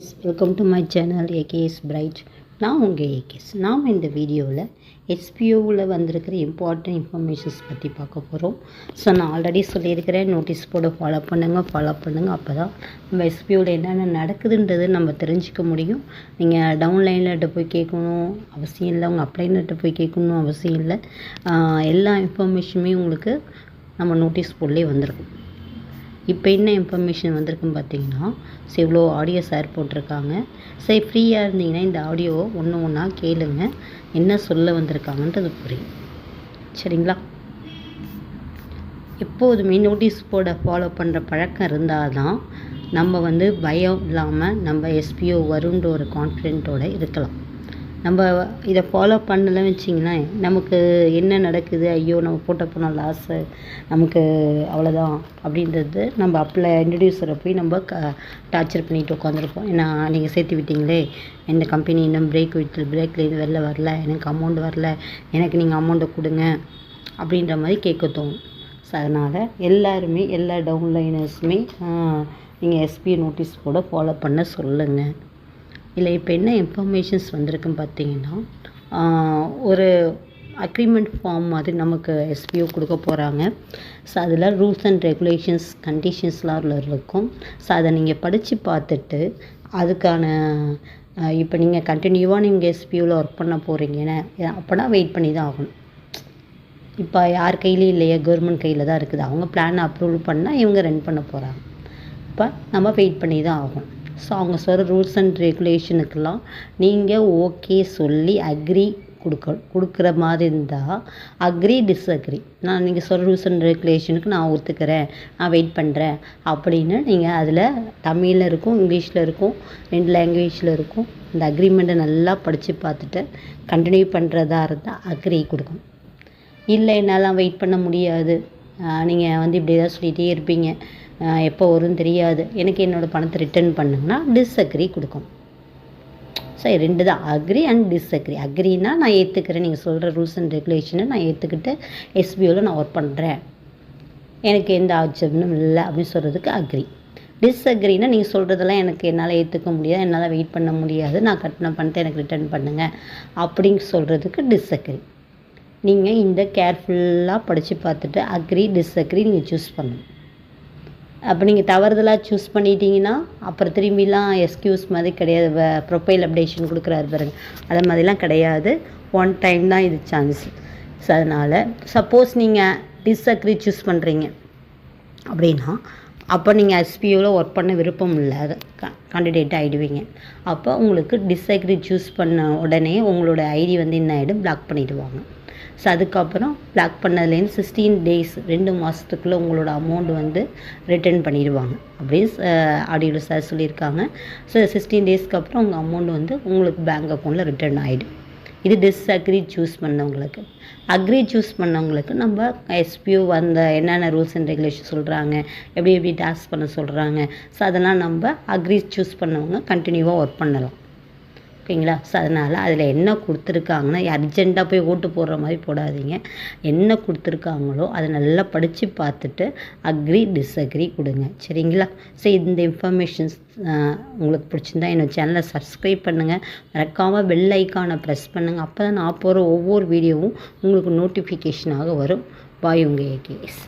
Welcome to my channel AKS bright நான் உங்கள் AKS நாம் இந்த வீடியோவில் எஸ்பிஓவில் வந்திருக்கிற இம்பார்ட்டன்ட் இன்ஃபர்மேஷன்ஸ் பற்றி பார்க்க போகிறோம் ஸோ நான் ஆல்ரெடி சொல்லியிருக்கிறேன். நோட்டீஸ் போர்டை ஃபாலோ பண்ணுங்கள் ஃபாலோ பண்ணுங்கள் அப்போ தான் நம்ம எஸ்பிஓவில் என்னென்ன நடக்குதுன்றது நம்ம தெரிஞ்சுக்க முடியும். நீங்கள் டவுன்லைன்கிட்ட போய் கேட்கணும் அவசியம் இல்லை. உங்கள் அப்ளைனர்கிட்ட போய் கேட்கணும் அவசியம் இல்லை. எல்லா இன்ஃபர்மேஷனுமே உங்களுக்கு நம்ம நோட்டீஸ் போர்ட்லேயே வந்திருக்கும். இப்போ என்ன இன்ஃபர்மேஷன் வந்திருக்குன்னு பார்த்தீங்கன்னா ஸோ இவ்வளோ ஆடியோ சார் போட்டிருக்காங்க. சரி ஃப்ரீயாக இருந்தீங்கன்னா இந்த ஆடியோவை ஒன்று ஒன்றா கேளுங்க. என்ன சொல்ல வந்திருக்காங்கன்றது புரியும். சரிங்களா? எப்போதுமே நோட்டீஸ் போர்டை ஃபாலோ பண்ணுற பழக்கம் இருந்தால் தான் நம்ம வந்து பயம் இல்லாமல் நம்ம எஸ்பிஓ வருன்ற ஒரு கான்ஃபிடென்ட்டோடு இருக்கலாம். நம்ம இதை ஃபாலோ பண்ணலன்னு வச்சிங்களேன் நமக்கு என்ன நடக்குது? ஐயோ நம்ம போட்ட போனால் லாஸு நமக்கு அவ்வளோதான் அப்படின்றது நம்ம அப்பில் இன்ட்ரடியூசரை போய் நம்ம க டார்ச்சர் பண்ணிட்டு உட்காந்துருப்போம் ஏன்னா நீங்கள் சேர்த்து விட்டீங்களே இந்த கம்பெனி இன்னும் பிரேக் விட்டு பிரேக்லேருந்து வெளில வரல எனக்கு அமௌண்ட் வரல எனக்கு நீங்கள் அமௌண்ட்டை கொடுங்க அப்படின்ற மாதிரி கேட்க தோணும். ஸோ அதனால் எல்லாருமே எல்லா டவுன்லைனர்ஸுமே நீங்கள் எஸ்பி நோட்டீஸ் கூட ஃபாலோ பண்ண சொல்லுங்கள் இல்லை இப்போ என்ன இன்ஃபர்மேஷன்ஸ் வந்திருக்குன்னு பார்த்தீங்கன்னா ஒரு அக்ரிமெண்ட் ஃபார்ம் மாதிரி நமக்கு எஸ்பிஓ கொடுக்க போகிறாங்க ஸோ அதில் ரூல்ஸ் அண்ட் ரெகுலேஷன்ஸ் கண்டிஷன்ஸ்லாம் அதில் இருக்கும். ஸோ அதை நீங்கள் படித்து பார்த்துட்டு அதுக்கான இப்போ நீங்கள் கண்டினியூவாக நீங்கள் எஸ்பிஓவில் ஒர்க் பண்ண போகிறீங்கன்னா அப்போனா வெயிட் பண்ணி தான் ஆகணும். இப்போ யார் கையிலையும் இல்லையா கவர்மெண்ட் கையில் தான் இருக்குது. அவங்க பிளான் அப்ரூவல் பண்ணால் இவங்க ரன் பண்ண போகிறாங்க இப்போ நம்ம வெயிட் பண்ணி தான் ஆகணும். ஸோ அவங்க சொல்கிற ரூல்ஸ் அண்ட் ரெகுலேஷனுக்கெல்லாம் நீங்கள் ஓகே சொல்லி அக்ரி கொடுக்க கொடுக்குற மாதிரி இருந்தால் அக்ரி டிஸ்அக்ரி நான் நீங்கள் சொல்கிற ரூல்ஸ் அண்ட் ரெகுலேஷனுக்கு நான் ஒத்துக்கிறேன் நான் வெயிட் பண்ணுறேன் அப்படின்னு நீங்கள் அதில் தமிழில் இருக்கும் இங்கிலீஷில் இருக்கும் ரெண்டு லாங்குவேஜில் இருக்கும் இந்த அக்ரிமெண்ட்டை நல்லா படித்து பார்த்துட்டு கண்டினியூ பண்ணுறதா இருந்தால் அக்ரி கொடுக்கும் இல்லை என்னால் வெயிட் பண்ண முடியாது. நீங்கள் வந்து இப்படி தான் சொல்லிகிட்டே இருப்பீங்க. எப்போ வரும்னு தெரியாது. எனக்கு என்னோடய பணத்தை ரிட்டர்ன் பண்ணுங்கன்னா டிஸ்அக்ரி கொடுக்கும். சரி ரெண்டு தான். அக்ரி அண்ட் டிஸ்அக்ரி அக்ரினா நான் ஏற்றுக்கிறேன் நீங்கள் சொல்கிற ரூல்ஸ் அண்ட் ரெகுலேஷனை நான் ஏற்றுக்கிட்டு எஸ்பிஓவில் நான் ஒர்க் பண்ணுறேன் எனக்கு எந்த ஆட்சேபனும் இல்லை அப்படின்னு சொல்கிறதுக்கு அக்ரி டிஸ்அக்ரினா நீங்கள் சொல்கிறதெல்லாம் எனக்கு என்னால் ஏற்றுக்க முடியாது. என்னால் வெயிட் பண்ண முடியாது. நான் கட்டின பணத்தை எனக்கு ரிட்டர்ன் பண்ணுங்கள் அப்படின்னு சொல்கிறதுக்கு டிஸ்அக்ரி நீங்கள் இந்த கேர்ஃபுல்லாக படித்து பார்த்துட்டு அக்ரி டிஸ்அக்ரி நீங்கள் சூஸ் பண்ணணும். அப்போ நீங்கள் தவறுதலாக சூஸ் பண்ணிட்டீங்கன்னா அப்புறம் திரும்பிலாம் எஸ்கியூஸ் மாதிரி கிடையாது. ப்ரொஃபைல் அப்டேஷன் கொடுக்குறாரு பாருங்க. அது மாதிரிலாம் கிடையாது. ஒன் டைம் தான் இது சான்ஸ் ஸோ அதனால் சப்போஸ் நீங்கள் டிஸ்அக்ரி சூஸ் பண்ணுறீங்க அப்படின்னா அப்போ நீங்கள் எஸ்பியூவில் ஒர்க் பண்ண விருப்பம் இல்லாத கேண்டிடேட் ஆகிடுவீங்க அப்போ உங்களுக்கு டிஸ்அக்ரி சூஸ் பண்ண உடனே உங்களோட ஐடி வந்து என்ன ஆகிடும் பிளாக் பண்ணிடுவாங்க. ஸோ அதுக்கப்புறம் பிளாக் பண்ணதுலேருந்து சிக்ஸ்டீன் டேஸ் ரெண்டு மாதத்துக்குள்ளே உங்களோட அமௌண்ட் வந்து ரிட்டர்ன் பண்ணிடுவாங்க. அப்படின்னு ஆடியோவில் சார் சொல்லியிருக்காங்க. ஸோ சிக்ஸ்டீன் டேஸ்க்கு அப்புறம் உங்கள் அமௌண்ட் வந்து உங்களுக்கு பேங்க் அக்கௌண்ட்டில் ரிட்டர்ன் ஆகிடும் இது டிஸ்அக்ரி சூஸ் பண்ணவங்களுக்கு. அக்ரி சூஸ் பண்ணவங்களுக்கு நம்ம எஸ்பியூ வந்த என்னென்ன ரூல்ஸ் அண்ட் ரெகுலேஷன் சொல்கிறாங்க எப்படி எப்படி டாஸ்க் பண்ண சொல்கிறாங்க ஸோ அதெல்லாம் நம்ம அக்ரி சூஸ் பண்ணவங்க கண்டினியூவாக ஒர்க் பண்ணலாம். ஓகேங்களா? ஸோ அதனால் அதில் என்ன கொடுத்துருக்காங்கன்னா அர்ஜெண்ட்டாக போய் ஓட்டு போடுற மாதிரி போடாதீங்க. என்ன கொடுத்துருக்காங்களோ அதை நல்லா படித்து பார்த்துட்டு அக்ரி டிஸ்அக்ரி கொடுங்க. சரிங்களா? ஸோ இந்த இன்ஃபர்மேஷன்ஸ் உங்களுக்கு பிடிச்சிருந்தா என்னோட சேனலை சப்ஸ்கிரைப் பண்ணுங்கள் மறக்காமல் பெல் ஐக்கானை ப்ரெஸ் பண்ணுங்கள் அப்போ தான் நான் போகிற ஒவ்வொரு வீடியோவும் உங்களுக்கு நோட்டிஃபிகேஷனாக வரும். பாய் உங்கள் ஏகேஎஸ்